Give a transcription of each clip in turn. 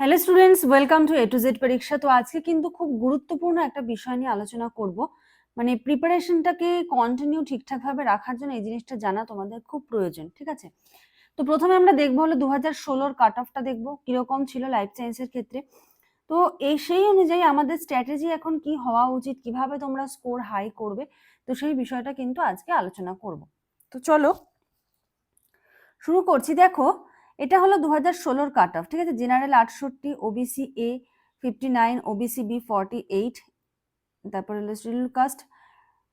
Hello students welcome to A to Z পরীক্ষা তো আজকে কিন্তু খুব গুরুত্বপূর্ণ একটা বিষয় নিয়ে আলোচনা করব। মানে প্রিপারেশনটাকে কন্টিনিউ ঠিকঠাকভাবে রাখার জন্য এই জিনিসটা জানা তোমাদের খুব প্রয়োজন, ঠিক আছে? তো প্রথমে আমরা দেখব হলো দু হাজার ষোলোর কাট অফটা দেখব, কীরকম ছিল লাইফ সায়েন্সের ক্ষেত্রে। তো এই সেই অনুযায়ী আমাদের স্ট্র্যাটেজি এখন কি হওয়া উচিত, কীভাবে তোমরা স্কোর হাই করবে, তো সেই বিষয়টা কিন্তু আজকে আলোচনা করব। তো চলো, শুরু করছি। দেখো এটা হলো দু হাজার ষোলোর কাট অফ ঠিক আছে? জেনারেল আটষট্টি OBC A fifty nine OBC B forty eight তারপর হলো শিডিউল কাস্ট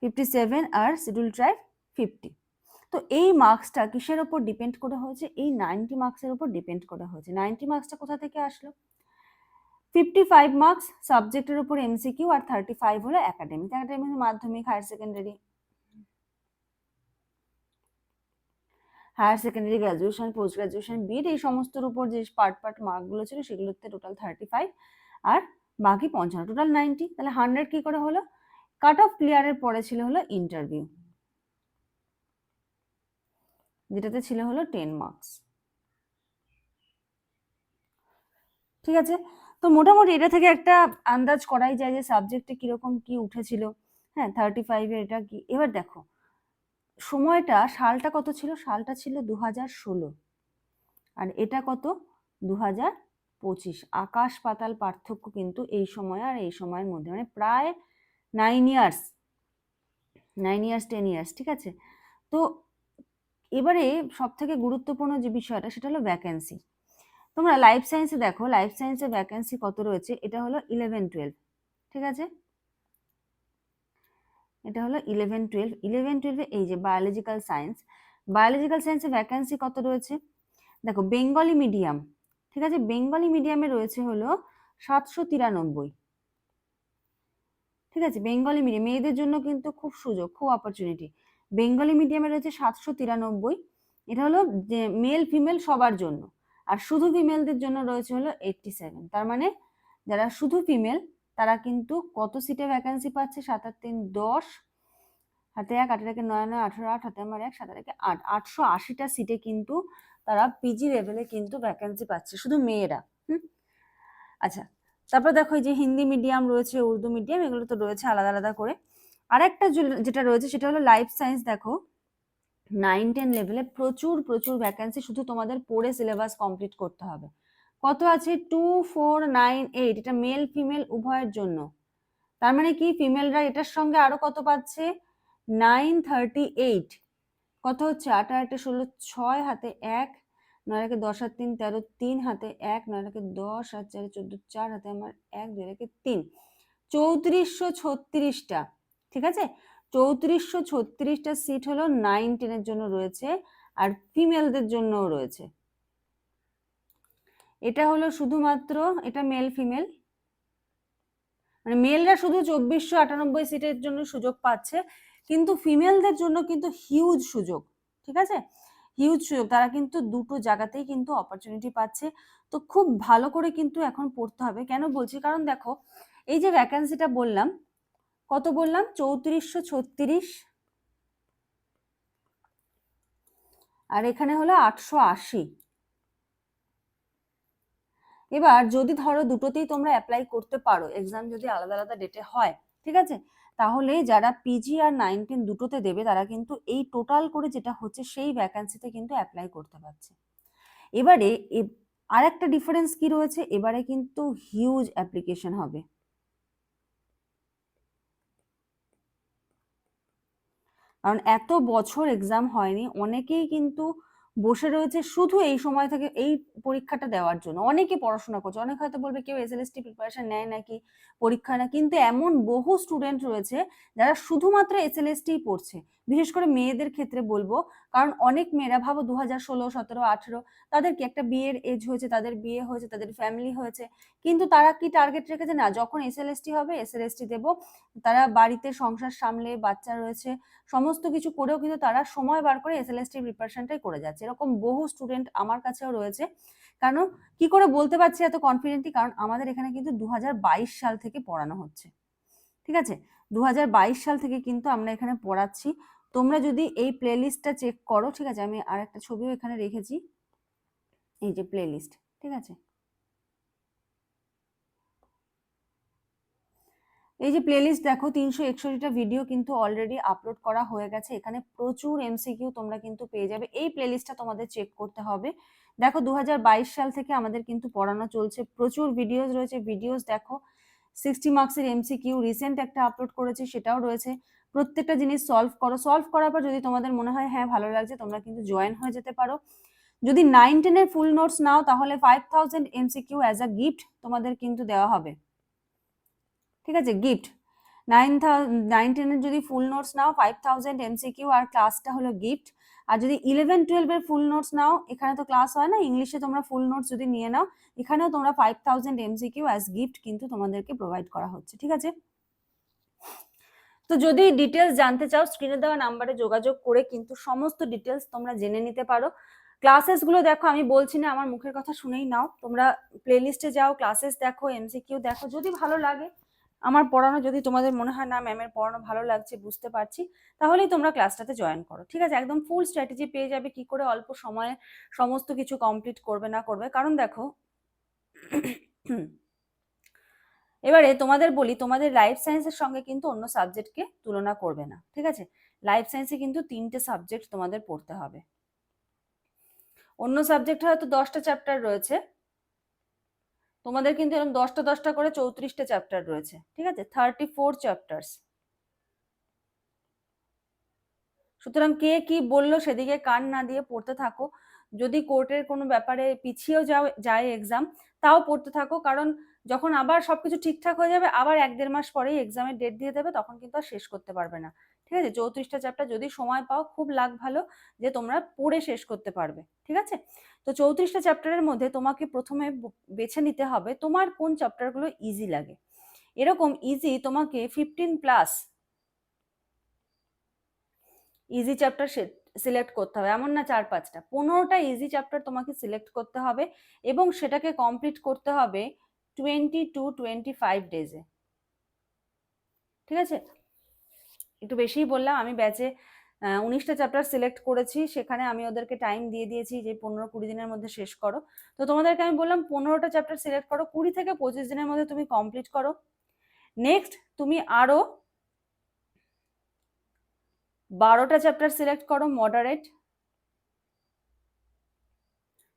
ফিফটি সেভেন আর শিডিউল ট্রাইব ফিফটি তো এই মার্কসটা কিসের ওপর ডিপেন্ড করা হয়েছে? এই নাইনটি মার্কসের ওপর ডিপেন্ড করা হয়েছে। নাইনটি মার্কসটা কোথা থেকে আসলো? ফিফটি ফাইভ মার্কস সাবজেক্টের উপর এমসিকিউ আর থার্টি ফাইভ হলো academic academic Madhyamik higher secondary higher secondary graduation post graduation BEd এই সমস্তর উপর যে পার্ট পার্ট মার্কগুলো ছিল সেগুলোতে টোটাল থার্টি ফাইভ আর বাকি পঞ্চান্ন টোটাল নাইনটি তাহলে হান্ড্রেড কি করে হলো? কাট অফ ক্লিয়ারের পরে ছিল হলো ইন্টারভিউ যেটাতে ছিল হলো টেন মার্কস ঠিক আছে? তো মোটামুটি এটা থেকে একটা আন্দাজ করাই যায় যে সাবজেক্টে কীরকম কি উঠেছিল। হ্যাঁ থার্টি ফাইভের এটা কি? এবার দেখো সময়টা, সালটা কত ছিল? সালটা ছিল দু হাজার ষোলো। আর এটা কত? দু হাজার পঁচিশ। আকাশ পাতাল পার্থক্য কিন্তু এই সময় আর এই সময়ের মধ্যে। মানে প্রায় nine years nine years ten years ঠিক আছে? তো এবারে সব থেকে গুরুত্বপূর্ণ যে বিষয়টা, সেটা হলো ভ্যাকেন্সি তোমরা লাইফ সায়েন্সে দেখো লাইফ সায়েন্সে ভ্যাকেন্সি কত রয়েছে? এটা হলো ইলেভেন টুয়েলভ ঠিক আছে? এটা হলো ইলেভেন টুয়েলভ ইলেভেন টুয়েলভে এই যে বায়োলজিক্যাল সায়েন্স বায়োলজিক্যাল সায়েন্সে ভ্যাকেন্সি কত রয়েছে? দেখো বেঙ্গলি মিডিয়াম ঠিক আছে? বেঙ্গলি মিডিয়ামে রয়েছে হলো সাতশো তিরানব্বই। ঠিক আছে? বেঙ্গলি মিডিয়াম মেয়েদের জন্য কিন্তু খুব সুযোগ, খুব অপরচুনিটি বেঙ্গলি মিডিয়ামে রয়েছে সাতশো তিরানব্বই। এটা হলো যে মেল ফিমেল সবার জন্য। আর শুধু ফিমেলদের জন্য রয়েছে হলো এইটটি সেভেন তার মানে যারা শুধু ফিমেল তারা কিন্তু কত সিটে ভ্যাকেন্সি পাচ্ছে? সাত আট তিন দশ হাতে এক আটের একে, নয় নয়, আঠেরো আট হাতে আমার এক, সাত একে, আট, আটশো আশিটা সিটে কিন্তু তারা পিজি লেভেলে কিন্তু ভ্যাকেন্সি পাচ্ছে, শুধু মেয়েরা। হুম? আচ্ছা তারপর দেখো যে হিন্দি মিডিয়াম রয়েছে, উর্দু মিডিয়াম এগুলো তো রয়েছে আলাদা আলাদা করে। আরেকটা যেটা রয়েছে সেটা হলো লাইফ সায়েন্স দেখো। নাইন টেন লেভেলে প্রচুর প্রচুর ভ্যাকেন্সি শুধু তোমাদের পড়ে সিলেবাস কমপ্লিট করতে হবে। কত আছে? টু ফোর নাইন এইট এটা মেল ফিমেল উভয়ের জন্য। তার মানে কি? ফিমেলরা এটার সঙ্গে আরও কত পাচ্ছে? নাইন থার্টি এইট কত হচ্ছে? আট আটে ষোলো, ছয় হাতে এক, নয় রেখে দশ আর তিন তেরো তিন, হাতে এক, নয় রেখে দশ আর চারে চোদ্দ, চার হাতে আমার এক, দুই রেখে তিন। চৌত্রিশশো ছত্রিশটা, ঠিক আছে? চৌত্রিশশো ছত্রিশটা সিট হলো নাইন টেনের জন্য রয়েছে, আর ফিমেলদের জন্যও রয়েছে। এটা হলো শুধুমাত্র, এটা মেল ফিমেল মানে মেলরা শুধু চব্বিশশো আটানব্বই সিটের জন্য সুযোগ পাচ্ছে, কিন্তু ফিমেলদের জন্য কিন্তু হিউজ সুযোগ, ঠিক আছে? হিউজ সুযোগ, তারা কিন্তু দুটো জায়গাতেই কিন্তু অপরচুনিটি পাচ্ছে। তো খুব ভালো করে কিন্তু এখন পড়তে হবে। কেন বলছি? কারণ দেখো, এই যে ভ্যাকান্সিটা বললাম, কত বললাম? চৌত্রিশশো ছত্রিশ। আর এখানে হলো আটশো আশি। এবার যদি ধরো দুটোতেই তোমরা অ্যাপ্লাই করতে পারো এক্সাম যদি আলাদা আলাদা ডেটে হয়, ঠিক আছে? তাহলে যারা পিজি আর নাইনটিন দুটোতে দেবে, তারা কিন্তু এই টোটাল করে যেটা হচ্ছে সেই ভ্যাকান্সিতে কিন্তু অ্যাপ্লাই করতে পারছে। এবারে আর একটা ডিফারেন্স কি রয়েছে? এবারে কিন্তু হিউজ অ্যাপ্লিকেশন হবে। কারণ এত বছর এক্সাম হয়নি, অনেকেই কিন্তু বসে রয়েছে শুধু এই সময় থেকে, এই পরীক্ষাটা দেওয়ার জন্য। অনেকে পড়াশোনা করছে, অনেক হয়তো বলবে কেউ S L S T preparation নেয় নাকি পরীক্ষা না কিন্তু এমন বহু স্টুডেন্ট রয়েছে যারা শুধুমাত্র এস এল এস টি পড়ছে। বিশেষ করে মেয়েদের ক্ষেত্রে বলব, কারণ অনেক মেয়েরা, ভাবো দু হাজার ষোলো, সতেরো, আঠেরো, তাদের কি একটা বিয়ের এজ হয়েছে, তাদের বিয়ে হয়েছে, তাদের ফ্যামিলি হয়েছে, কিন্তু তারা কি টার্গেট রেখেছে? না, যখন এস এল এস টি হবে এস এল এস টি দেবো। তারা বাড়িতে সংসার সামলে, বাচ্চা রয়েছে, সমস্ত কিছু করেও কিন্তু তারা সময় বার করে এস এল এস টি প্রিপারেশনটাই করে যাচ্ছে। এরকম বহু স্টুডেন্ট আমার কাছেও রয়েছে। কারণ কি করে বলতে পারছি এত কনফিডেন্টলি কারণ আমাদের এখানে কিন্তু দু হাজার বাইশ সাল থেকে পড়ানো হচ্ছে। ঠিক আছে? দু হাজার বাইশ সাল থেকে কিন্তু আমরা এখানে পড়াচ্ছি। তোমরা যদি এই প্লেলিস্টটা চেক করো, ঠিক আছে? আমি আর একটা ছবিও এখানে রেখেছি। এই যে প্লেলিস্ট ঠিক আছে? এই যে প্লেলিস্ট দেখো, তিনশো একষট্টিটা ভিডিও কিন্তু অলরেডি আপলোড করা হয়ে গেছে। এখানে প্রচুর এমসিকিউ তোমরা কিন্তু পেয়ে যাবে। এই প্লেলিস্টটা তোমাদের চেক করতে হবে। দেখো দু হাজার বাইশ সাল থেকে আমাদের কিন্তু পড়ানো চলছে। প্রচুর ভিডিওস রয়েছে। ভিডিওস দেখো সিক্সটি মার্কসের এমসিকিউ রিসেন্ট একটা আপলোড করেছে, সেটাও রয়েছে। প্রত্যেকটা জিনিস সলভ করো। সলভ করার পর যদি তোমাদের মনে হয় হ্যাঁ ভালো লাগছে, তোমরা কিন্তু জয়েন হয়ে যেতে পারো। যদি নাইন টেনের ফুল নোটস নাও, তাহলে five thousand MCQ as a gift তোমাদের কিন্তু দেওয়া হবে। ঠিক আছে? গিফট নাইন নাইন টেনের যদি ফুল নোটস নাও ফাইভ থাউজেন্ড এমসিকিউ আর ক্লাসটা হলো গিফট আর যদি ইলেভেন টুয়েলভের ফুল নোটস নাও, এখানে তো ক্লাস হয় না ইংলিশে তোমরা ফুল নোটস যদি নিয়ে নাও, এখানেও তোমরা five thousand MCQ as gift কিন্তু তোমাদেরকে প্রোভাইড করা হচ্ছে। ঠিক আছে? তো যদি ডিটেলস জানতে চাও স্ক্রিনে দেওয়া নাম্বারে যোগাযোগ করে কিন্তু সমস্ত ডিটেলস তোমরা জেনে নিতে পারো। ক্লাসেসগুলো দেখো, আমি বলছি না, আমার মুখের কথা শুনেই নাও। তোমরা প্লেলিস্টে যাও ক্লাসেস দেখো এমসিকিউ দেখো, যদি ভালো লাগে আমার পড়ানো, যদি তোমাদের মনে হয় না ম্যামের পড়ানো ভালো লাগছে, বুঝতে পারছি, তাহলেই তোমরা ক্লাসটাতে জয়েন করো। ঠিক আছে, একদম ফুল স্ট্র্যাটেজি পেয়ে যাবে, কি করে অল্প সময়ে সমস্ত কিছু কমপ্লিট করবে না করবে। কারণ দেখো এবারে তোমাদের বলি, তোমাদের লাইফ সায়েন্সের সঙ্গে কিন্তু অন্য সাবজেক্টকে তুলনা করবে না, ঠিক আছে? লাইফ সায়েন্সে কিন্তু তিনটে সাবজেক্ট তোমাদের পড়তে হবে। অন্য সাবজেক্ট হয়তো দশটা চ্যাপ্টার রয়েছে। তোমাদের কিন্তু এরকম দশটা দশটা করে চৌত্রিশটা চ্যাপ্টার রয়েছে, ঠিক আছে? থার্টি ফোর চ্যাপ্টার্স সুতরাং কে কি বলল সেদিকে কান না দিয়ে পড়তে থাকো। যদি কোর্টের কোনো ব্যাপারে পিছিয়েও যাও, যায় এক্সাম তাও পড়তে থাকো। কারণ যখন আবার সবকিছু ঠিকঠাক হয়ে যাবে, আবার এক দেড় মাস পরেই এক্সামের ডেট দিয়ে দেবে, তখন কিন্তু আর শেষ করতে পারবে না। ঠিক আছে? চৌত্রিশটা চ্যাপ্টার যদি সময় পাও, খুব লাগ ভালো যে তোমরা পড়ে শেষ করতে পারবে। ঠিক আছে? তো চৌত্রিশটা চ্যাপ্টারের মধ্যে তোমাকে প্রথমে বেছে নিতে হবে তোমার কোন চ্যাপ্টারগুলো ইজি লাগে। এরকম ইজি তোমাকে fifteen plus easy chapter select করতে হবে। এমন না চার পাঁচটা। পনেরোটা ইজি চ্যাপ্টার তোমাকে সিলেক্ট করতে হবে এবং সেটাকে কমপ্লিট করতে হবে টোয়েন্টি টু টোয়েন্টি ফাইভ ডেজে ঠিক আছে? একটু বেশিই বললাম, আমি ব্যাচে উনিশটা চ্যাপ্টার সিলেক্ট করেছি, সেখানে আমি ওদেরকে টাইম দিয়ে দিয়েছি যে পনেরো কুড়ি দিনের মধ্যে শেষ করো। তো তোমাদেরকে আমি বললাম, পনেরোটা চ্যাপ্টার সিলেক্ট করো, কুড়ি থেকে পঁচিশ দিনের মধ্যে তুমি কমপ্লিট করো। নেক্সট তুমি আরও বারোটা চ্যাপ্টার সিলেক্ট করো মডারেট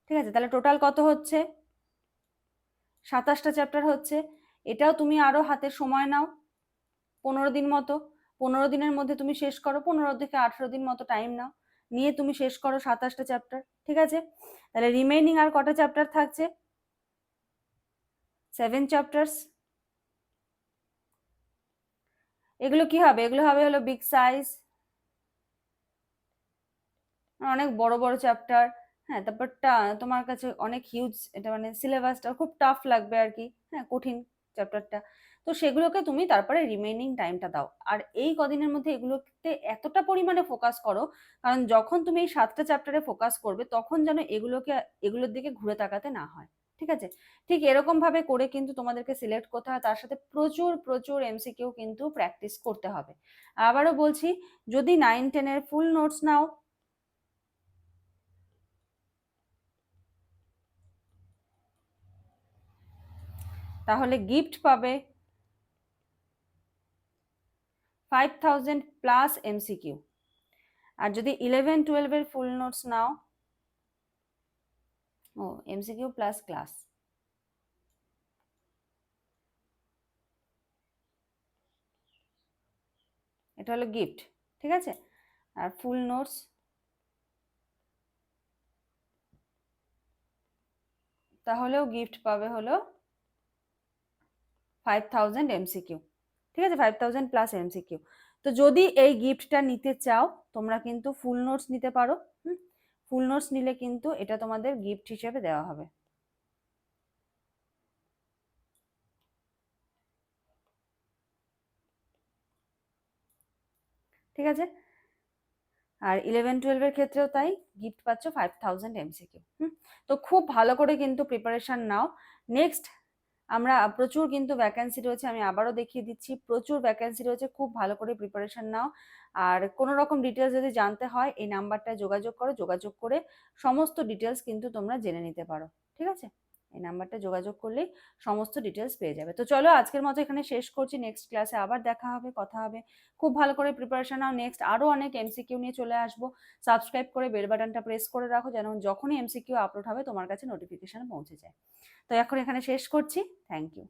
ঠিক আছে, তাহলে টোটাল কত হচ্ছে? সাতাশটা চ্যাপ্টার হচ্ছে। এটাও তুমি আরও হাতে সময় নাও, পনেরো দিন মতো। পনেরো দিনের মধ্যে তুমি শেষ করো, পনেরো থেকে আঠেরো দিন মতো টাইম নাও। নিয়ে তুমি শেষ করো সাতাশটা চ্যাপ্টার ঠিক আছে? তাহলে রিমেইনিং আর কটা চ্যাপ্টার থাকছে? সেভেন চ্যাপ্টার্স এগুলো কি হবে? এগুলো হবে হলো বিগ সাইজ অনেক বড় বড় চ্যাপ্টার হ্যাঁ তারপরটা তোমার কাছে অনেক হিউজ এটা মানে সিলেবাসটা খুব টাফ লাগবে আর কি। হ্যাঁ কঠিন চ্যাপ্টারটা তো সেগুলোকে তুমি তারপরে রিমেইনিং টাইমটা দাও। আর এই কদিনের মধ্যে এগুলোতে এতটা পরিমাণে ফোকাস করো, কারণ যখন তুমি এই সাতটা চ্যাপ্টারে ফোকাস করবে, তখন যেন এগুলোকে, এগুলোর দিকে ঘুরে তাকাতে না হয়। ঠিক আছে? ঠিক এরকম ভাবে করে কিন্তু তোমাদেরকে সিলেক্ট করতে হয়। তার সাথে প্রচুর প্রচুর এমসিকিউ কিন্তু প্র্যাকটিস করতে হবে। আবারও বলছি, যদি নাইন টেনের ফুল নোটস নাও তাহলে গিফট পাবে ফাইভ থাউজেন্ড প্লাস এমসিকিউ আর যদি ইলেভেন টুয়েলভের ফুল নোটস নাও, ও এমসিকিউ প্লাস ক্লাস এটা হলো গিফট ঠিক আছে? আর ফুল নোটস তাহলেও গিফট পাবে হলো ফাইভ থাউজেন্ড এমসিকিউ ঠিক আছে? ফাইভ থাউজেন্ড প্লাস এমসিকিউ তো যদি এই গিফটটা নিতে চাও, তোমরা কিন্তু ফুল নোটস নিতে পারো ফুল নোটস নিলে কিন্তু এটা তোমাদের গিফট হিসেবে দেওয়া হবে। ঠিক আছে? আর ইলেভেন টুয়েলভের ক্ষেত্রেও তাই গিফট পাচ্ছ ফাইভ থাউজেন্ড এমসিকিউ হুম? তো খুব ভালো করে কিন্তু প্রিপারেশন নাও। নেক্সট আমরা প্রচুর কিন্তু ভ্যাকেন্সি রয়েছে, আমি আবারও দেখিয়ে দিচ্ছি, প্রচুর ভ্যাকেন্সি রয়েছে, খুব ভালো করে প্রিপারেশন নাও। আর কোনো রকম ডিটেলস যদি জানতে হয়, এই নাম্বারটায় যোগাযোগ করো, যোগাযোগ করে সমস্ত ডিটেলস কিন্তু তোমরা জেনে নিতে পারো, ঠিক আছে? এই নাম্বারটা যোগাযোগ করলেই সমস্ত ডিটেলস পেয়ে যাবে। তো চলো আজকের মতো এখানে শেষ করছি। নেক্সট ক্লাসে আবার দেখা হবে, কথা হবে। খুব ভালো করে প্রিপারেশন নাও। নেক্সট আরও অনেক এমসিকিউ নিয়ে চলে আসব। সাবস্ক্রাইব করে বেল বাটনটা প্রেস করে রাখো যেন যখনই এমসিকিউ আপলোড হবে তোমার কাছে নোটিফিকেশান পৌঁছে যায়। তো এখন এখানে শেষ করছি। Thank you